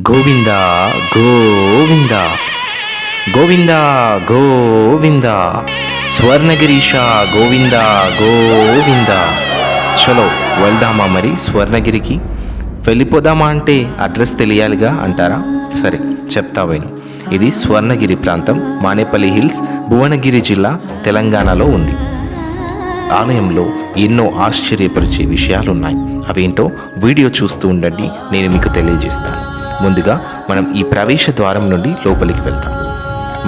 గోవింద గోవింద. గోవింద గోవింద. స్వర్ణగిరీష గోవింద గోవింద. చలో వెళ్దామా మరి స్వర్ణగిరికి? వెళ్ళిపోదామా అంటే అడ్రస్ తెలియాలిగా అంటారా? సరే చెప్తా వేను. ఇది స్వర్ణగిరి ప్రాంతం మానేపల్లి హిల్స్ భువనగిరి జిల్లా తెలంగాణలో ఉంది. ఆలయంలో ఎన్నో ఆశ్చర్యపరిచే విషయాలున్నాయి. అవేంటో వీడియో చూస్తూ ఉండండి నేను మీకు తెలియజేస్తాను. ముందుగా మనం ఈ ప్రవేశ ద్వారం నుండి లోపలికి వెళ్తాం.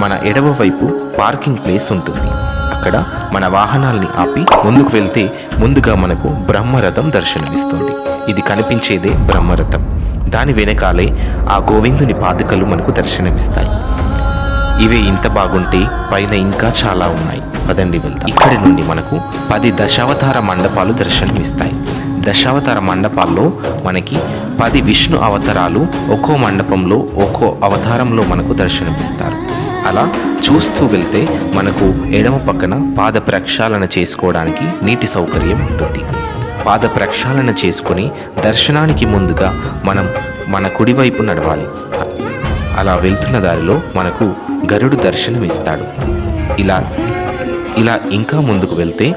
మన ఎడవ వైపు పార్కింగ్ ప్లేస్ ఉంటుంది. అక్కడ మన వాహనాల్ని ఆపి ముందుకు వెళ్తే ముందుగా మనకు బ్రహ్మరథం దర్శనమిస్తుంది. ఇది కనిపించేదే బ్రహ్మరథం. దాని వెనకాలే ఆ గోవిందుని పాదుకలు మనకు దర్శనమిస్తాయి. ఇవే ఇంత బాగుంటే పైన ఇంకా చాలా ఉన్నాయి. పదండి వెళ్తాం ఇక్కడి నుండి మనకు పది దశావతార మండపాలు దర్శనమిస్తాయి. దశావతార మండపాల్లో మనకి పది విష్ణు అవతారాలు ఒక్కో మండపంలో ఒక్కో అవతారంలో మనకు దర్శనమిస్తారు. అలా చూస్తూ వెళ్తే మనకు ఎడమ పక్కన పాద ప్రక్షాళన చేసుకోవడానికి నీటి సౌకర్యం ఉంటుంది. పాద ప్రక్షాళన చేసుకొని దర్శనానికి ముందుగా మనం మన కుడివైపు నడవాలి. అలా వెళ్తున్న దారిలో మనకు గరుడు దర్శనం ఇస్తాడు ఇలా ఇలా ఇంకా ముందుకు వెళ్తే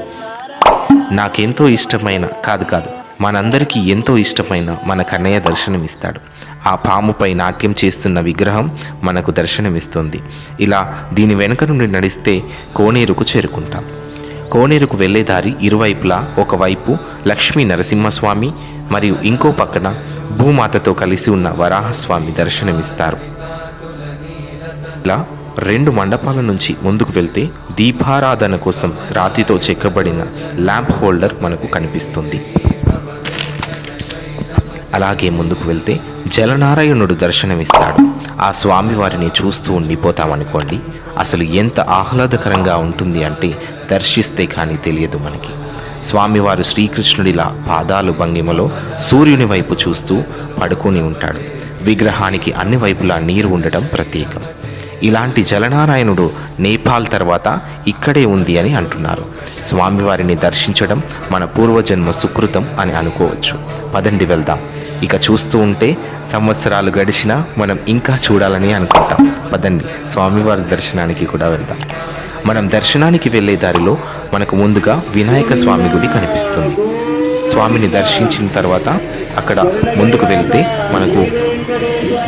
నాకెంతో ఇష్టమైన కాదు కాదు మనందరికీ ఎంతో ఇష్టమైన మన కన్నయ్య దర్శనం ఇస్తాడు ఆ పాముపై నాట్యం చేస్తున్న విగ్రహం మనకు దర్శనమిస్తుంది. ఇలా దీని వెనుక నుండి నడిస్తే కోనేరుకు చేరుకుంటాం. కోనేరుకు వెళ్ళే దారి ఇరువైపులా ఒకవైపు లక్ష్మీ నరసింహస్వామి మరియు ఇంకో పక్కన భూమాతతో కలిసి ఉన్న వరాహస్వామి దర్శనమిస్తారు. ఇలా రెండు మండపాల నుంచి ముందుకు వెళ్తే దీపారాధన కోసం రాతితో చెక్కబడిన ల్యాంప్ హోల్డర్ మనకు కనిపిస్తుంది. అలాగే ముందుకు వెళ్తే జలనారాయణుడు దర్శనమిస్తాడు. ఆ స్వామివారిని చూస్తూ ఉండిపోతామనుకోండి అసలు ఎంత ఆహ్లాదకరంగా ఉంటుంది అంటే దర్శిస్తే కానీ తెలియదు మనకి. స్వామివారు శ్రీకృష్ణుడిలా పాదాలు భంగిమలో సూర్యుని వైపు చూస్తూ పడుకొని ఉంటాడు. విగ్రహానికి అన్ని వైపులా నీరు ఉండటం ప్రత్యేకం. ఇలాంటి జలనారాయణుడు నేపాల్ తర్వాత ఇక్కడే ఉంది అని అంటున్నారు. స్వామివారిని దర్శించడం మన పూర్వజన్మ సుకృతం అని అనుకోవచ్చు. పదండి వెళ్దాం. ఇక చూస్తూ ఉంటే సంవత్సరాలు గడిచినా మనం ఇంకా చూడాలని అనుకుంటాం. పదండి స్వామివారి దర్శనానికి కూడా వెళ్దాం. మనం దర్శనానికి వెళ్ళే దారిలో మనకు ముందుగా వినాయక స్వామి గుడి కనిపిస్తుంది. స్వామిని దర్శించిన తర్వాత అక్కడ ముందుకు వెళ్తే మనకు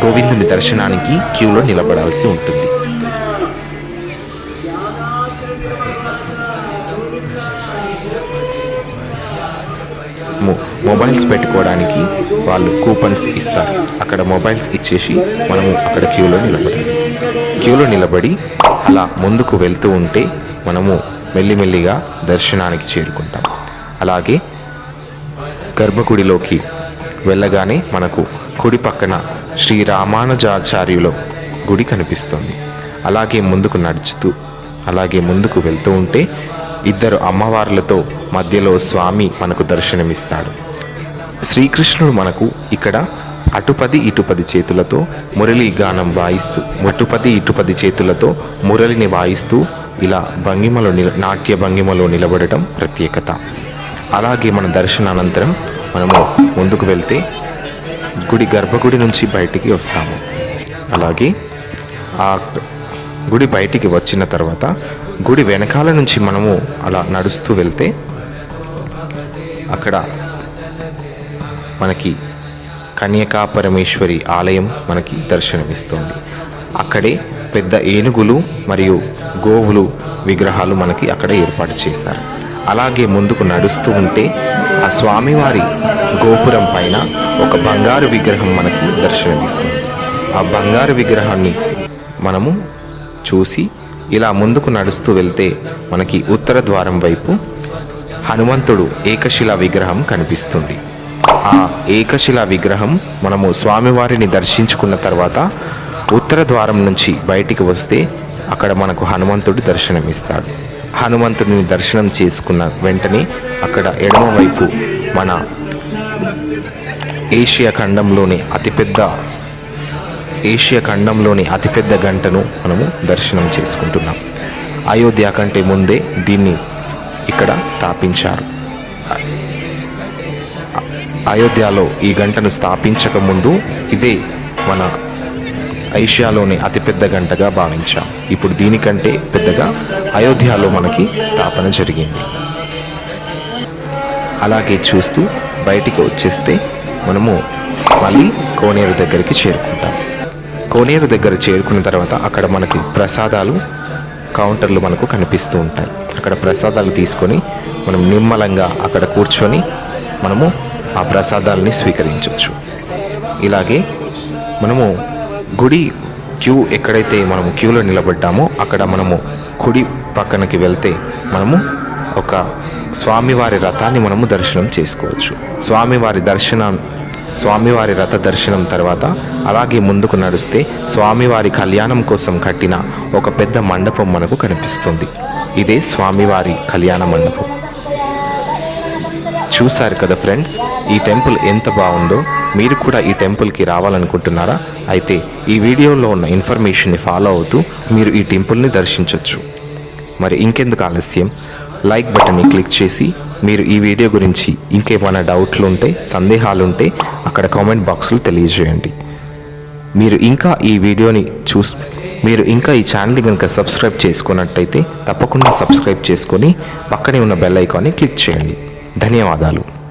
గోవిందుని దర్శనానికి క్యూలో నిలబడాల్సి ఉంటుంది. మొబైల్స్ పెట్టుకోవడానికి వాళ్ళు కూపన్స్ ఇస్తారు. అక్కడ మొబైల్స్ ఇచ్చేసి మనము అక్కడ క్యూలో నిలబడాలి క్యూలో నిలబడి అలా ముందుకు వెళ్తూ ఉంటే మనము మెల్లిమెల్లిగా దర్శనానికి చేరుకుంటాం. అలాగే గర్భగుడిలోకి వెళ్ళగానే మనకు కుడి పక్కన శ్రీ రామానుజాచార్యుల గుడి కనిపిస్తుంది. అలాగే ముందుకు నడుచుతూ అలాగే ముందుకు వెళ్తూ ఉంటే ఇద్దరు అమ్మవార్లతో మధ్యలో స్వామి మనకు దర్శనమిస్తాడు. శ్రీకృష్ణుడు మనకు ఇక్కడ అటుపది ఇటుపది చేతులతో మురళి గానం వాయిస్తూ అటుపది ఇటుపది చేతులతో మురళిని వాయిస్తూ ఇలా భంగిమలో నిల నాట్య భంగిమలో నిలబడటం ప్రత్యేకత. అలాగే మన దర్శనానంతరం మనము ముందుకు వెళ్తే గుడి గర్భగుడి నుంచి బయటికి వస్తాము. అలాగే ఆ గుడి బయటికి వచ్చిన తర్వాత గుడి వెనకాల నుంచి మనము అలా నడుస్తూ వెళ్తే అక్కడ మనకి కన్యకా పరమేశ్వరి ఆలయం మనకి దర్శనమిస్తుంది. అక్కడే పెద్ద ఏనుగులు మరియు గోవులు విగ్రహాలు మనకి అక్కడ ఏర్పాటు చేశారు. అలాగే ముందుకు నడుస్తూ ఉంటే ఆ స్వామివారి గోపురం పైన ఒక బంగారు విగ్రహం మనకి దర్శనమిస్తుంది. ఆ బంగారు విగ్రహాన్ని మనము చూసి ఇలా ముందుకు నడుస్తూ వెళ్తే మనకి ఉత్తర ద్వారం వైపు హనుమంతుడు ఏకశిలా విగ్రహం కనిపిస్తుంది. ఆ ఏకశిలా విగ్రహం మనము స్వామివారిని దర్శించుకున్న తర్వాత ఉత్తర ద్వారం నుంచి బయటికి వస్తే అక్కడ మనకు హనుమంతుడు దర్శనమిస్తాడు. హనుమంతుడిని దర్శనం చేసుకున్న వెంటనే అక్కడ ఎడమవైపు మన ఏషియా ఖండంలోని అతిపెద్ద ఏషియా ఖండంలోని అతిపెద్ద గంటను మనము దర్శనం చేసుకుంటున్నాం. అయోధ్య కంటే ముందే దీన్ని ఇక్కడ స్థాపించారు. అయోధ్యలో ఈ గంటను స్థాపించక ముందు ఇదే మన ఐషియాలోని అతిపెద్ద గంటగా భావించాం. ఇప్పుడు దీనికంటే పెద్దగా అయోధ్యలో మనకి స్థాపన జరిగింది. అలాగే చూస్తూ బయటికి వచ్చేస్తే మనము మళ్ళీ కోనేరు దగ్గరికి చేరుకుంటాం. కోనేరు దగ్గర చేరుకున్న తర్వాత అక్కడ మనకి ప్రసాదాలు కౌంటర్లు మనకు కనిపిస్తూ ఉంటాయి. అక్కడ ప్రసాదాలు తీసుకొని మనం నిమ్మలంగా అక్కడ కూర్చొని మనము ఆ ప్రసాదాలని స్వీకరించవచ్చు. ఇలాగే మనము గుడి క్యూ ఎక్కడైతే మనము క్యూలో నిలబడ్డామో అక్కడ మనము కుడి పక్కనకి వెళ్తే మనము ఒక స్వామివారి రథాన్ని మనము దర్శనం చేసుకోవచ్చు. స్వామివారి దర్శనం స్వామివారి రథ దర్శనం తర్వాత అలాగే ముందుకు నడిస్తే స్వామివారి కళ్యాణం కోసం కట్టిన ఒక పెద్ద మండపం మనకు కనిపిస్తుంది. ఇదే స్వామివారి కళ్యాణ మండపం. చూశారు కదా ఫ్రెండ్స్? ఈ టెంపుల్ ఎంత బాగుందో? మీరు కూడా ఈ టెంపుల్కి రావాలనుకుంటున్నారా? అయితే ఈ వీడియోలో ఉన్న ఇన్ఫర్మేషన్ని ఫాలో అవుతూ మీరు ఈ టెంపుల్ని దర్శించవచ్చు మరి ఇంకెందుకు ఆలస్యం? లైక్ బటన్ని క్లిక్ చేసి మీరు ఈ వీడియో గురించి ఇంకేమైనా డౌట్లు ఉంటే సందేహాలు ఉంటే అక్కడ కామెంట్ బాక్స్లో తెలియజేయండి. మీరు ఇంకా ఈ వీడియోని చూస్ మీరు ఇంకా ఈ ఛానల్ని కనుక సబ్స్క్రైబ్ చేసుకున్నట్టయితే తప్పకుండా సబ్స్క్రైబ్ చేసుకొని పక్కనే ఉన్న బెల్ ఐకాన్ని క్లిక్ చేయండి. ధన్యవాదాలు.